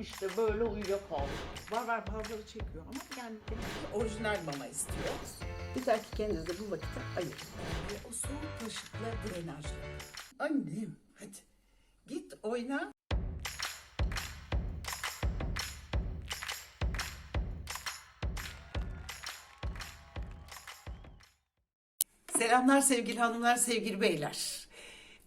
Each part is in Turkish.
işte böyle uyuyakalmış. Var var bazıları çekiyor ama yani orijinal mama istiyoruz. Güzel ki kendinize bu vakiti ayırın. Ve o soğuk kaşıkla drenajlı. Annem hadi git oyna. Selamlar sevgili hanımlar, sevgili beyler.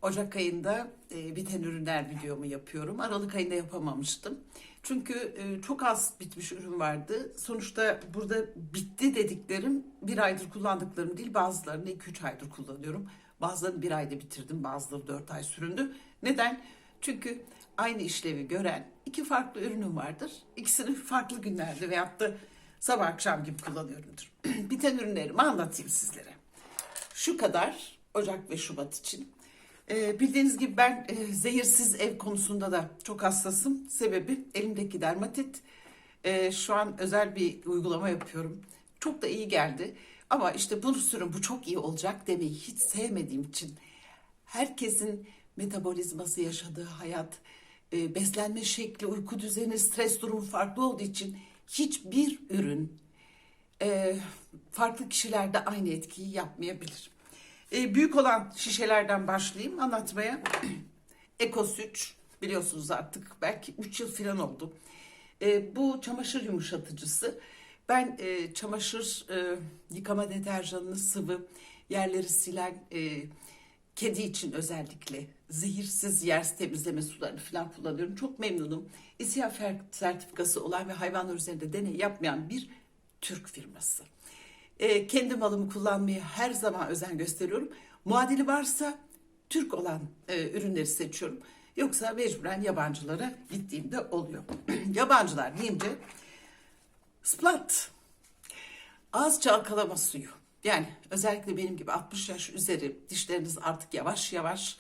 Ocak ayında e, biten ürünler videomu yapıyorum. Aralık ayında yapamamıştım. Çünkü e, çok az bitmiş ürün vardı. Sonuçta burada bitti dediklerim bir aydır kullandıklarım değil. Bazılarını 2-3 aydır kullanıyorum. Bazılarını bir ayda bitirdim. Bazıları 4 ay süründü. Neden? Çünkü aynı işlevi gören iki farklı ürünüm vardır. İkisini farklı günlerde veyahut da sabah akşam gibi kullanıyorumdur. biten ürünlerimi anlatayım sizlere. Şu kadar Ocak ve Şubat için. Ee, bildiğiniz gibi ben e, zehirsiz ev konusunda da çok hassasım. Sebebi elimdeki dermatit. Ee, şu an özel bir uygulama yapıyorum. Çok da iyi geldi. Ama işte bunu sürün bu çok iyi olacak demeyi hiç sevmediğim için herkesin metabolizması yaşadığı hayat, e, beslenme şekli, uyku düzeni, stres durumu farklı olduğu için hiçbir ürün e, farklı kişilerde aynı etkiyi yapmayabilir. E, büyük olan şişelerden başlayayım anlatmaya. Ekos 3 biliyorsunuz artık belki 3 yıl falan oldu. E, bu çamaşır yumuşatıcısı. Ben e, çamaşır e, yıkama deterjanını sıvı yerleri silen e, kedi için özellikle zehirsiz yer temizleme sularını falan kullanıyorum. Çok memnunum. İSİA sertifikası olan ve hayvanlar üzerinde deney yapmayan bir Türk firması. E, kendi malımı kullanmaya her zaman özen gösteriyorum. Muadili varsa Türk olan e, ürünleri seçiyorum. Yoksa mecburen yabancılara gittiğimde oluyor. Yabancılar deyince Splat. Ağız çalkalama suyu. Yani özellikle benim gibi 60 yaş üzeri dişleriniz artık yavaş yavaş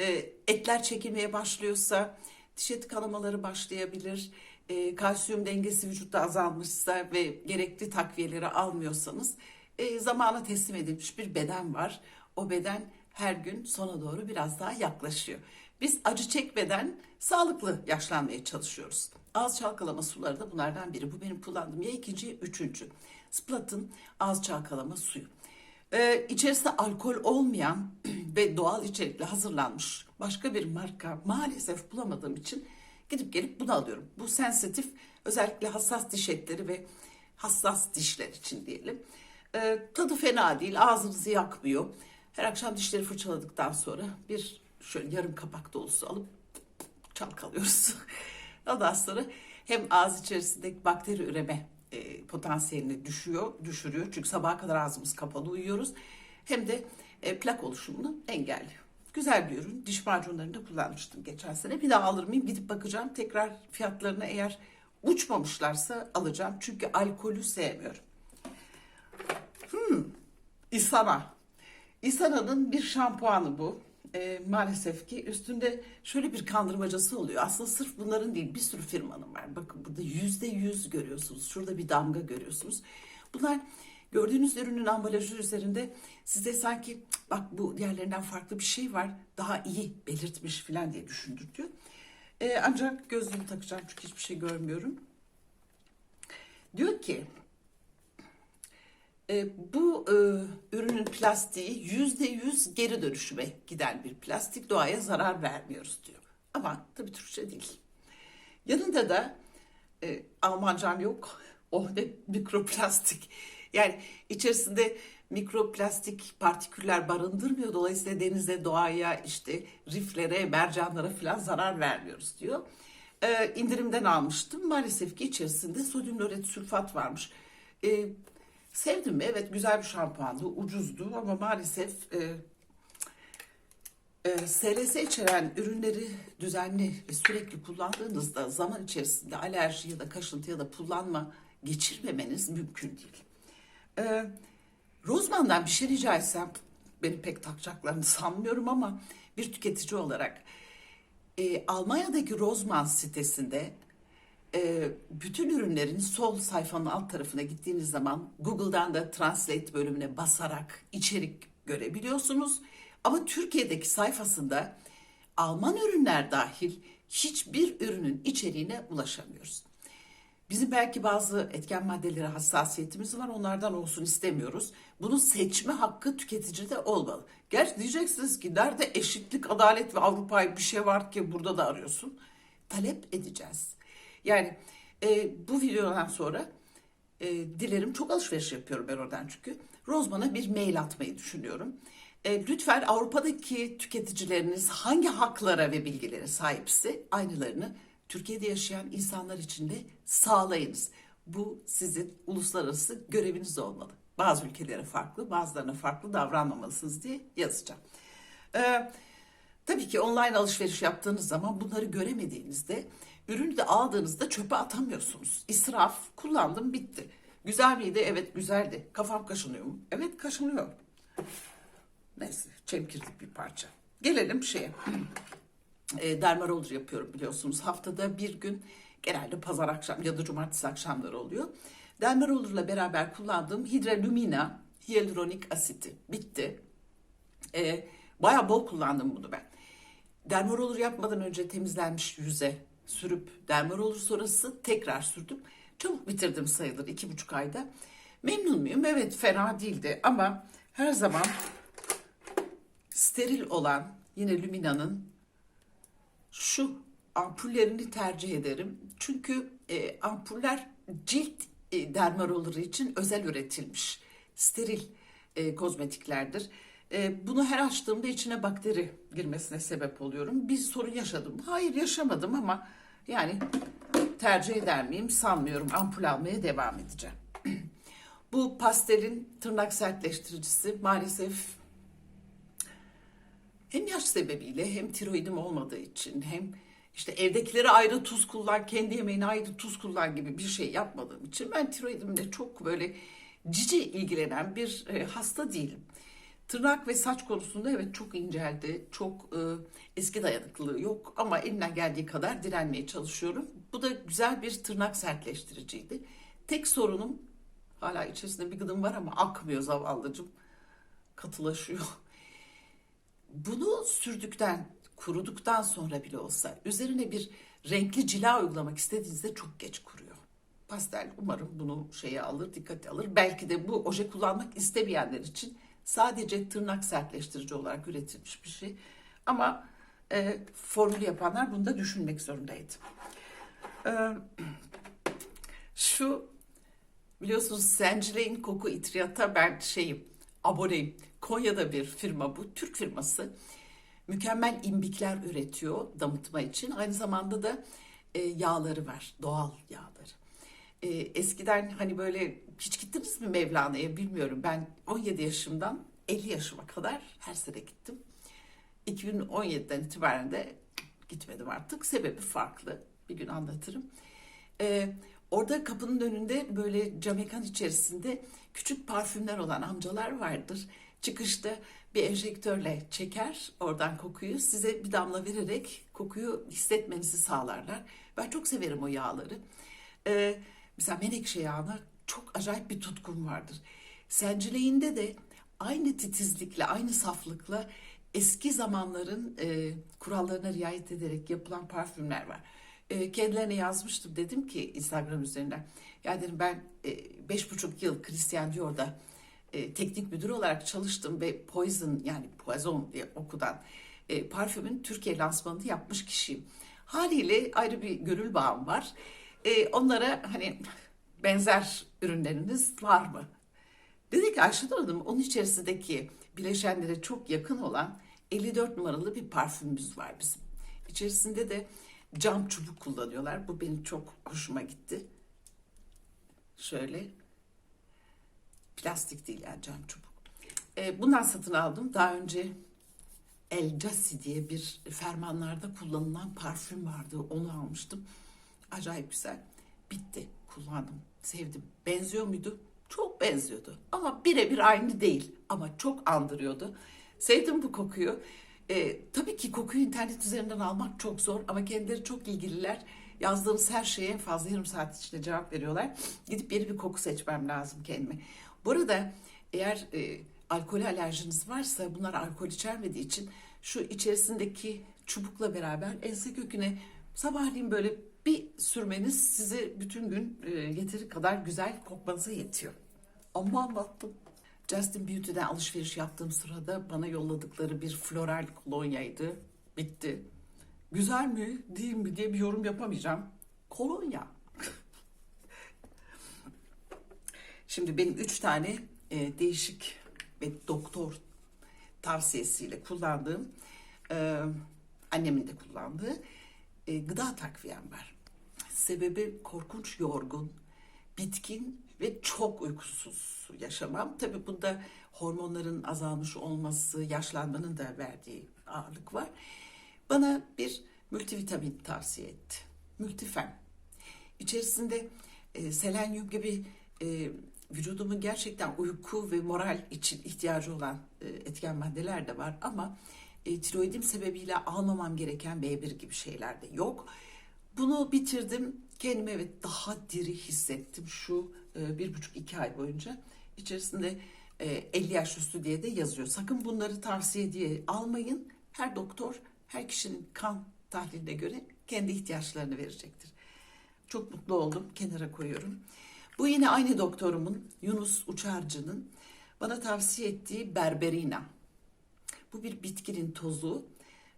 e, etler çekilmeye başlıyorsa diş eti kanamaları başlayabilir. E, kalsiyum dengesi vücutta azalmışsa ve gerekli takviyeleri almıyorsanız e, zamana teslim edilmiş bir beden var. O beden her gün sona doğru biraz daha yaklaşıyor. Biz acı çekmeden sağlıklı yaşlanmaya çalışıyoruz. Ağız çalkalama suları da bunlardan biri. Bu benim kullandığım ya ikinci ya üçüncü. Splat'ın ağız çalkalama suyu. Ee, içerisinde alkol olmayan ve doğal içerikle hazırlanmış başka bir marka maalesef bulamadığım için gidip gelip bunu alıyorum. Bu sensitif özellikle hassas diş etleri ve hassas dişler için diyelim. Ee, tadı fena değil ağzınızı yakmıyor. Her akşam dişleri fırçaladıktan sonra bir şöyle yarım kapak dolusu alıp çalkalıyoruz. Ondan sonra hem ağız içerisindeki bakteri üreme e, potansiyelini düşüyor, düşürüyor. Çünkü sabaha kadar ağzımız kapalı uyuyoruz. Hem de e, plak oluşumunu engelliyor. Güzel bir ürün. Diş macunlarında kullanmıştım geçen sene. Bir daha alır mıyım? Gidip bakacağım. Tekrar fiyatlarını eğer uçmamışlarsa alacağım. Çünkü alkolü sevmiyorum. Hmm. İsana. İsana'nın bir şampuanı bu. E, maalesef ki üstünde şöyle bir kandırmacası oluyor. Aslında sırf bunların değil bir sürü firmanın var. Bakın burada yüzde yüz görüyorsunuz. Şurada bir damga görüyorsunuz. Bunlar gördüğünüz ürünün ambalajı üzerinde size sanki "Cık, bak bu diğerlerinden farklı bir şey var. Daha iyi belirtmiş falan diye düşündürtüyor. E, ancak gözlüğümü takacağım çünkü hiçbir şey görmüyorum. Diyor ki e, bu e, ürünün plastiği yüzde yüz geri dönüşüme giden bir plastik doğaya zarar vermiyoruz diyor. Ama tabii Türkçe değil. Yanında da e, Almancam yok. O ne mikroplastik. Yani içerisinde mikroplastik partiküller barındırmıyor. Dolayısıyla denize, doğaya, işte riflere, mercanlara falan zarar vermiyoruz diyor. E, indirimden almıştım. Maalesef ki içerisinde sodyum loret sülfat varmış. E, Sevdim mi? Evet güzel bir şampuandı. Ucuzdu ama maalesef e, e, SLS içeren ürünleri düzenli ve sürekli kullandığınızda zaman içerisinde alerji ya da kaşıntı ya da pullanma geçirmemeniz mümkün değil. E, Rozman'dan bir şey rica etsem beni pek takacaklarını sanmıyorum ama bir tüketici olarak e, Almanya'daki Rozman sitesinde e, bütün ürünlerin sol sayfanın alt tarafına gittiğiniz zaman Google'dan da Translate bölümüne basarak içerik görebiliyorsunuz. Ama Türkiye'deki sayfasında Alman ürünler dahil hiçbir ürünün içeriğine ulaşamıyoruz. Bizim belki bazı etken maddelere hassasiyetimiz var. Onlardan olsun istemiyoruz. Bunun seçme hakkı tüketicide olmalı. Gerçi diyeceksiniz ki nerede eşitlik, adalet ve Avrupa'yı bir şey var ki burada da arıyorsun. Talep edeceğiz. Yani e, bu videodan sonra e, dilerim çok alışveriş yapıyorum ben oradan çünkü. Rozman'a bir mail atmayı düşünüyorum. E, lütfen Avrupa'daki tüketicileriniz hangi haklara ve bilgilere sahipse aynılarını Türkiye'de yaşayan insanlar için de sağlayınız. Bu sizin uluslararası göreviniz olmalı. Bazı ülkelere farklı, bazılarına farklı davranmamalısınız diye yazacağım. Ee, tabii ki online alışveriş yaptığınız zaman bunları göremediğinizde ürünü de aldığınızda çöpe atamıyorsunuz. İsraf, kullandım bitti. Güzel miydi? Evet güzeldi. Kafam kaşınıyor mu? Evet kaşınıyor. Neyse çemkirdik bir parça. Gelelim şeye. E, dermarolur yapıyorum biliyorsunuz. Haftada bir gün genelde pazar akşam ya da cumartesi akşamları oluyor. Dermarolurla beraber kullandığım Hidralumina hyaluronik asiti bitti. E, bayağı bol kullandım bunu ben. Dermarolur yapmadan önce temizlenmiş yüze sürüp dermarolur sonrası tekrar sürdüm. Çabuk bitirdim sayılır iki buçuk ayda. Memnun muyum? Evet fena değildi ama her zaman steril olan yine Lumina'nın şu ampullerini tercih ederim. Çünkü e, ampuller cilt e, dermarolları için özel üretilmiş. Steril e, kozmetiklerdir. E, bunu her açtığımda içine bakteri girmesine sebep oluyorum. Bir sorun yaşadım. Hayır yaşamadım ama yani tercih eder miyim sanmıyorum. Ampul almaya devam edeceğim. Bu pastelin tırnak sertleştiricisi maalesef hem yaş sebebiyle hem tiroidim olmadığı için hem işte evdekileri ayrı tuz kullan, kendi yemeğine ayrı tuz kullan gibi bir şey yapmadığım için ben tiroidimle çok böyle cici ilgilenen bir e, hasta değilim. Tırnak ve saç konusunda evet çok inceldi, çok e, eski dayanıklılığı yok ama elimden geldiği kadar direnmeye çalışıyorum. Bu da güzel bir tırnak sertleştiriciydi. Tek sorunum hala içerisinde bir gıdım var ama akmıyor zavallıcım. Katılaşıyor bunu sürdükten, kuruduktan sonra bile olsa üzerine bir renkli cila uygulamak istediğinizde çok geç kuruyor. Pastel umarım bunu şeye alır, dikkate alır. Belki de bu oje kullanmak istemeyenler için sadece tırnak sertleştirici olarak üretilmiş bir şey. Ama e, formül yapanlar bunu da düşünmek zorundaydı. E, şu biliyorsunuz Sengilein koku itriyata ben şeyim aboneyim. Konya'da bir firma bu. Türk firması. Mükemmel imbikler üretiyor damıtma için. Aynı zamanda da e, yağları var. Doğal yağları. E, eskiden hani böyle hiç gittiniz mi Mevlana'ya bilmiyorum. Ben 17 yaşımdan 50 yaşıma kadar her sene gittim. 2017'den itibaren de gitmedim artık. Sebebi farklı. Bir gün anlatırım. Ee, orada kapının önünde böyle camekan içerisinde küçük parfümler olan amcalar vardır. Çıkışta bir enjektörle çeker oradan kokuyu size bir damla vererek kokuyu hissetmenizi sağlarlar. Ben çok severim o yağları. Ee, mesela menekşe yağına çok acayip bir tutkum vardır. Sencileğinde de aynı titizlikle, aynı saflıkla eski zamanların e, kurallarına riayet ederek yapılan parfümler var. E, kendilerine yazmıştım. Dedim ki Instagram üzerinden. Ya dedim ben e, beş buçuk yıl Christian Dior'da e, teknik müdür olarak çalıştım ve Poison yani Poison diye okudan e, parfümün Türkiye lansmanını yapmış kişiyim. Haliyle ayrı bir gönül bağım var. E, onlara hani benzer ürünleriniz var mı? Dedi ki Ayşenur Hanım onun içerisindeki bileşenlere çok yakın olan 54 numaralı bir parfümümüz var bizim. İçerisinde de cam çubuk kullanıyorlar. Bu benim çok hoşuma gitti. Şöyle plastik değil yani cam çubuk. E, bundan satın aldım. Daha önce El Jassi diye bir fermanlarda kullanılan parfüm vardı. Onu almıştım. Acayip güzel. Bitti. Kullandım. Sevdim. Benziyor muydu? Çok benziyordu. Ama birebir aynı değil. Ama çok andırıyordu. Sevdim bu kokuyu. Ee, tabii ki kokuyu internet üzerinden almak çok zor ama kendileri çok ilgililer. Yazdığınız her şeye fazla yarım saat içinde cevap veriyorlar. Gidip yeni bir koku seçmem lazım kendime. Bu arada eğer e, alkol alerjiniz varsa bunlar alkol içermediği için şu içerisindeki çubukla beraber ense köküne Sabahleyin böyle bir sürmeniz size bütün gün e, yeteri kadar güzel kokmanıza yetiyor. Ama anlattım. Justin Beauty'den alışveriş yaptığım sırada bana yolladıkları bir floral kolonyaydı. Bitti. Güzel mi değil mi diye bir yorum yapamayacağım. Kolonya. Şimdi benim üç tane e, değişik ve doktor tavsiyesiyle kullandığım, e, annemin de kullandığı e, gıda takviyem var. Sebebi korkunç yorgun, bitkin ve çok uykusuz yaşamam. Tabii bunda hormonların azalmış olması, yaşlanmanın da verdiği ağırlık var. Bana bir multivitamin tavsiye etti. Multifem. İçerisinde e, selenyum gibi e, vücudumun gerçekten uyku ve moral için ihtiyacı olan e, etken maddeler de var ama e, tiroidim sebebiyle almamam gereken B1 gibi şeyler de yok. Bunu bitirdim. Kendimi evet daha diri hissettim şu e, bir buçuk iki ay boyunca. İçerisinde e, 50 yaş üstü diye de yazıyor. Sakın bunları tavsiye diye almayın. Her doktor her kişinin kan tahliline göre kendi ihtiyaçlarını verecektir. Çok mutlu oldum. Kenara koyuyorum. Bu yine aynı doktorumun Yunus Uçarcı'nın bana tavsiye ettiği berberina. Bu bir bitkinin tozu.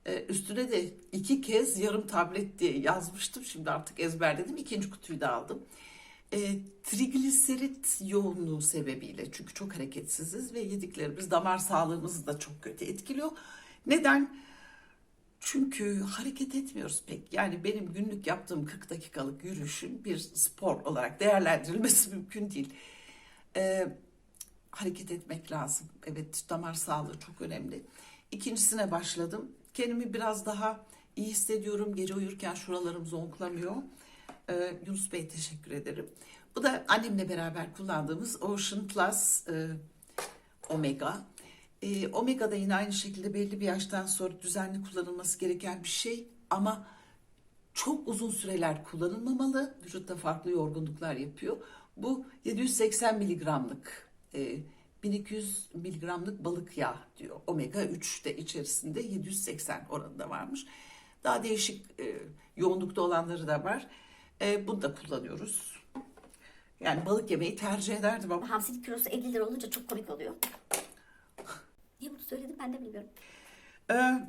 Ee, üstüne de iki kez yarım tablet diye yazmıştım. Şimdi artık ezberledim. İkinci kutuyu da aldım. Ee, trigliserit yoğunluğu sebebiyle çünkü çok hareketsiziz ve yediklerimiz damar sağlığımızı da çok kötü etkiliyor. Neden? Çünkü hareket etmiyoruz pek. Yani benim günlük yaptığım 40 dakikalık yürüyüşün bir spor olarak değerlendirilmesi mümkün değil. Ee, hareket etmek lazım. Evet damar sağlığı çok önemli. İkincisine başladım. Kendimi biraz daha iyi hissediyorum. Gece uyurken şuralarım zonklamıyor. Ee, Yunus Bey teşekkür ederim. Bu da annemle beraber kullandığımız Ocean Plus e, Omega. E, omega da yine aynı şekilde belli bir yaştan sonra düzenli kullanılması gereken bir şey ama çok uzun süreler kullanılmamalı. Vücutta farklı yorgunluklar yapıyor. Bu 780 miligramlık, e, 1200 miligramlık balık yağı diyor. Omega 3 de içerisinde 780 oranında varmış. Daha değişik e, yoğunlukta olanları da var. E, bunu da kullanıyoruz. Yani balık yemeyi tercih ederdim ama Hamsinin kilosu 50 lira olunca çok komik oluyor. Niye bunu söyledim ben de bilmiyorum. Ee,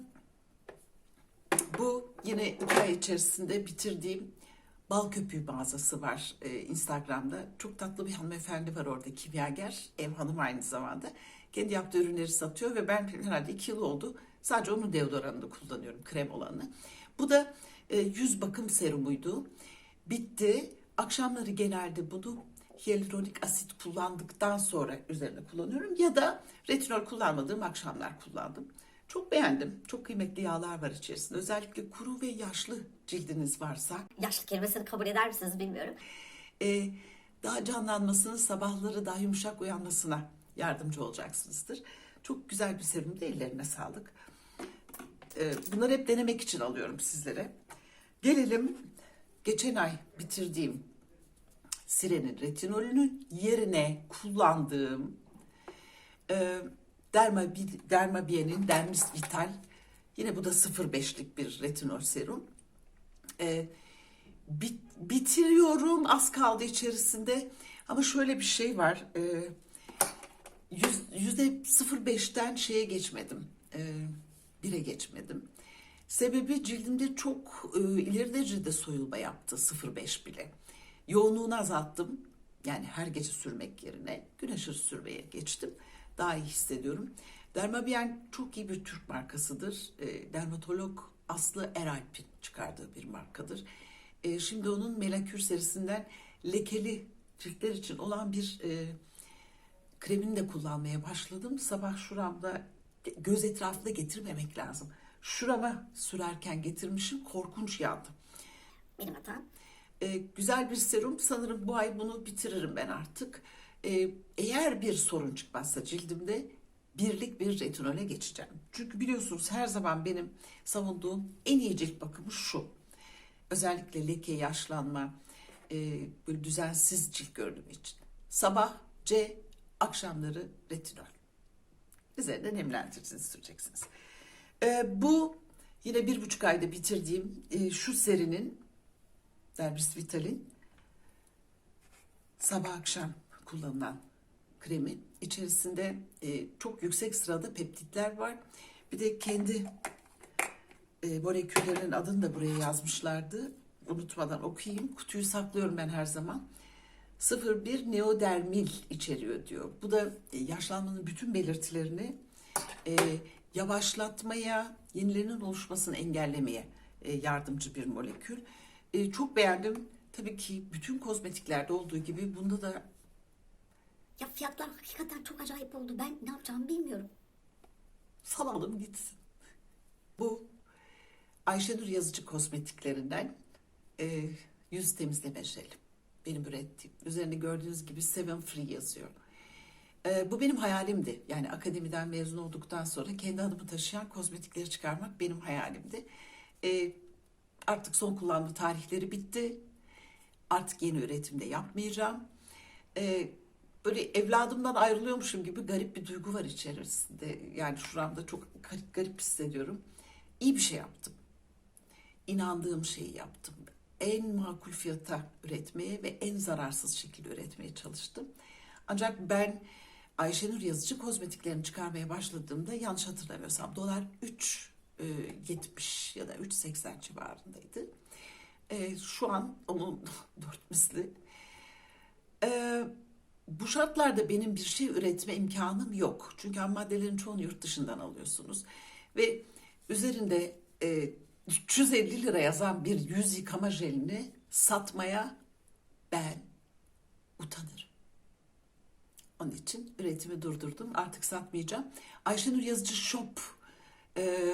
bu yine iki ay içerisinde bitirdiğim bal köpüğü mağazası var e, Instagram'da. Çok tatlı bir hanımefendi var orada kimyager, ev hanım aynı zamanda. Kendi yaptığı ürünleri satıyor ve ben herhalde iki yıl oldu. Sadece onun deodoranını kullanıyorum, krem olanı. Bu da e, yüz bakım serumuydu. Bitti. Akşamları genelde bunu hyaluronik asit kullandıktan sonra üzerine kullanıyorum. Ya da retinol kullanmadığım akşamlar kullandım. Çok beğendim. Çok kıymetli yağlar var içerisinde. Özellikle kuru ve yaşlı cildiniz varsa Yaşlı kelimesini kabul eder misiniz bilmiyorum. e, daha canlanmasını, sabahları daha yumuşak uyanmasına yardımcı olacaksınızdır. Çok güzel bir serum da ellerine sağlık. E, bunları hep denemek için alıyorum sizlere. Gelelim geçen ay bitirdiğim Sirenin retinolünün yerine kullandığım e, Derma, Dermabien'in Dermis Vital yine bu da 0.5'lik bir retinol serum. E, bit, bitiriyorum az kaldı içerisinde ama şöyle bir şey var. E, yüz- yüzde 0.5'ten şeye geçmedim. E, bire geçmedim. Sebebi cildimde çok e, ileri derecede soyulma yaptı 0.5 bile. Yoğunluğunu azalttım. Yani her gece sürmek yerine gün aşırı sürmeye geçtim. Daha iyi hissediyorum. Dermabien çok iyi bir Türk markasıdır. E, dermatolog Aslı Eralp'in çıkardığı bir markadır. E, şimdi onun Melakür serisinden lekeli ciltler için olan bir e, kremini de kullanmaya başladım. Sabah şuramda göz etrafında getirmemek lazım. Şurama sürerken getirmişim korkunç yandım. Benim hatam. Ee, güzel bir serum sanırım bu ay bunu bitiririm ben artık. Ee, eğer bir sorun çıkmazsa cildimde birlik bir retinole geçeceğim. Çünkü biliyorsunuz her zaman benim savunduğum en iyi cilt bakımı şu. Özellikle leke, yaşlanma, e, böyle düzensiz cilt görünümü için. Sabah C, akşamları retinol. Üzerinde nemlendiricinizi süreceksiniz. Ee, bu Yine bir buçuk ayda bitirdiğim e, şu serinin Derbis Vital'in sabah akşam kullanılan kremi. İçerisinde e, çok yüksek sırada peptitler var. Bir de kendi e, moleküllerin adını da buraya yazmışlardı. Unutmadan okuyayım. Kutuyu saklıyorum ben her zaman. 01 neodermil içeriyor diyor. Bu da e, yaşlanmanın bütün belirtilerini e, yavaşlatmaya, yenilerinin oluşmasını engellemeye e, yardımcı bir molekül. E, çok beğendim. Tabii ki bütün kozmetiklerde olduğu gibi bunda da Ya fiyatlar hakikaten çok acayip oldu. Ben ne yapacağımı bilmiyorum. salalım gitsin. Bu Ayşenur Yazıcı kozmetiklerinden e, yüz temizleme jeli. Benim ürettiğim. Üzerinde gördüğünüz gibi Seven Free yazıyor. E, bu benim hayalimdi. Yani akademiden mezun olduktan sonra kendi adımı taşıyan kozmetikleri çıkarmak benim hayalimdi. E, artık son kullanma tarihleri bitti. Artık yeni üretimde yapmayacağım. E, böyle evladımdan ayrılıyormuşum gibi garip bir duygu var içerisinde. Yani şuramda çok garip garip hissediyorum. İyi bir şey yaptım. İnandığım şeyi yaptım. En makul fiyata üretmeye ve en zararsız şekilde üretmeye çalıştım. Ancak ben Ayşenur Yazıcı kozmetiklerini çıkarmaya başladığımda yanlış hatırlamıyorsam dolar 3.70 ya da 3.80 civarındaydı. E, şu an onun dört misli. E, bu şartlarda benim bir şey üretme imkanım yok. Çünkü ham maddelerin çoğunu yurt dışından alıyorsunuz. Ve üzerinde e, 350 lira yazan bir yüz yıkama jelini satmaya ben utanırım. Onun için üretimi durdurdum. Artık satmayacağım. Ayşenur Yazıcı Shop e,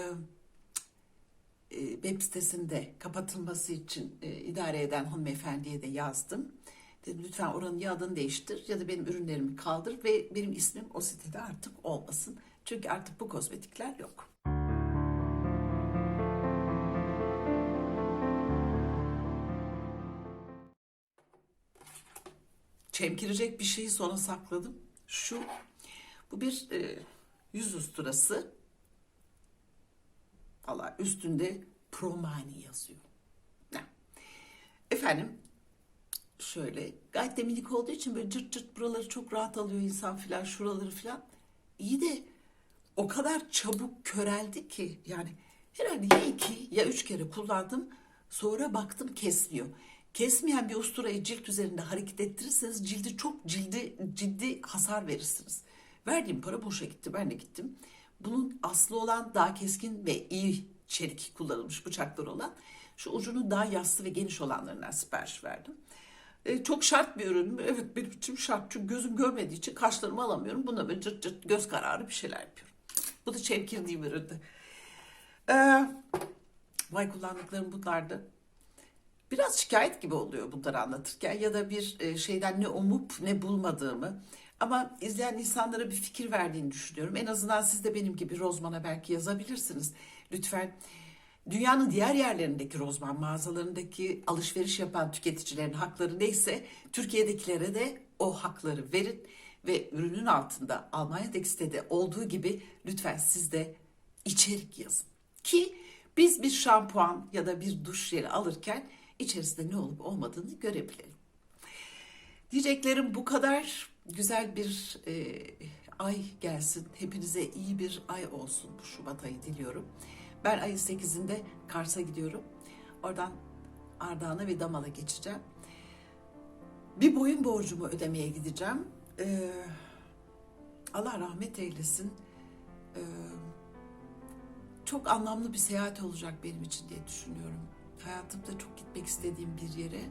e, web sitesinde kapatılması için e, idare eden hanımefendiye de yazdım. Dedim lütfen oranın ya adını değiştir ya da benim ürünlerimi kaldır ve benim ismim o sitede artık olmasın. Çünkü artık bu kozmetikler yok. Çemkirecek bir şeyi sona sakladım. Şu, bu bir e, yüz usturası. Valla üstünde Promani yazıyor. Ne? Efendim şöyle gayet de minik olduğu için böyle cırt cırt buraları çok rahat alıyor insan filan şuraları filan. İyi de o kadar çabuk köreldi ki yani herhalde ya iki ya üç kere kullandım sonra baktım kesmiyor. Kesmeyen bir usturayı cilt üzerinde hareket ettirirseniz cildi çok cildi ciddi hasar verirsiniz. Verdiğim para boşa gitti ben de gittim. Bunun aslı olan daha keskin ve iyi çelik kullanılmış bıçaklar olan şu ucunun daha yassı ve geniş olanlarından sipariş verdim. E, çok şart bir ürün mü? Evet benim için şart. Çünkü gözüm görmediği için kaşlarımı alamıyorum. Buna böyle cırt cırt göz kararı bir şeyler yapıyorum. Bu da çemkirdiğim üründü. Ee, vay kullandıklarım bunlardı. Biraz şikayet gibi oluyor bunları anlatırken ya da bir e, şeyden ne umup ne bulmadığımı. Ama izleyen insanlara bir fikir verdiğini düşünüyorum. En azından siz de benim gibi Rozman'a belki yazabilirsiniz. Lütfen dünyanın diğer yerlerindeki Rozman mağazalarındaki alışveriş yapan tüketicilerin hakları neyse Türkiye'dekilere de o hakları verin ve ürünün altında Almanya'daki sitede olduğu gibi lütfen siz de içerik yazın. Ki biz bir şampuan ya da bir duş jeli alırken içerisinde ne olup olmadığını görebilelim. Diyeceklerim bu kadar. Güzel bir e, ay gelsin. Hepinize iyi bir ay olsun bu Şubat ayı diliyorum. Ben ayın 8'inde Kars'a gidiyorum. Oradan Ardahan'a ve Damal'a geçeceğim. Bir boyun borcumu ödemeye gideceğim. Ee, Allah rahmet eylesin. Ee, çok anlamlı bir seyahat olacak benim için diye düşünüyorum. Hayatımda çok gitmek istediğim bir yere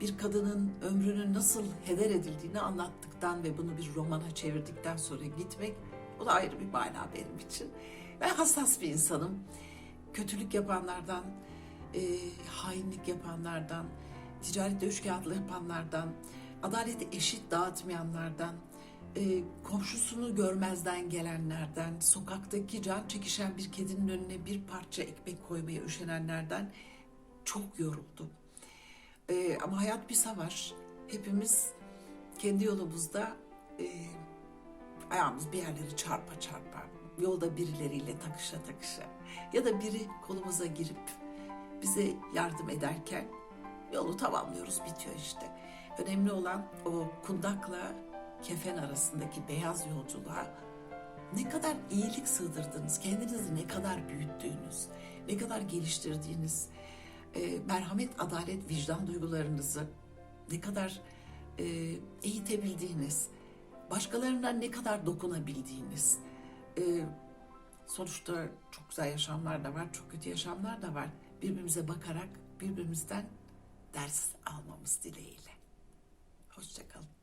bir kadının ömrünün nasıl heder edildiğini anlattıktan ve bunu bir romana çevirdikten sonra gitmek o da ayrı bir mana benim için. Ben hassas bir insanım. Kötülük yapanlardan, e, hainlik yapanlardan, ticarette üçkağıtlı yapanlardan, adaleti eşit dağıtmayanlardan, e, komşusunu görmezden gelenlerden, sokaktaki can çekişen bir kedinin önüne bir parça ekmek koymaya üşenenlerden çok yoruldum. Ee, ama hayat bir savaş. Hepimiz kendi yolumuzda e, ayağımız bir yerleri çarpa çarpa yolda birileriyle takışa takışa ya da biri kolumuza girip bize yardım ederken yolu tamamlıyoruz bitiyor işte. Önemli olan o kundakla kefen arasındaki beyaz yolculuğa ne kadar iyilik sığdırdınız, kendinizi ne kadar büyüttüğünüz, ne kadar geliştirdiğiniz, e, merhamet, adalet, vicdan duygularınızı ne kadar e, eğitebildiğiniz, başkalarına ne kadar dokunabildiğiniz, e, sonuçta çok güzel yaşamlar da var, çok kötü yaşamlar da var. Birbirimize bakarak birbirimizden ders almamız dileğiyle. Hoşçakalın.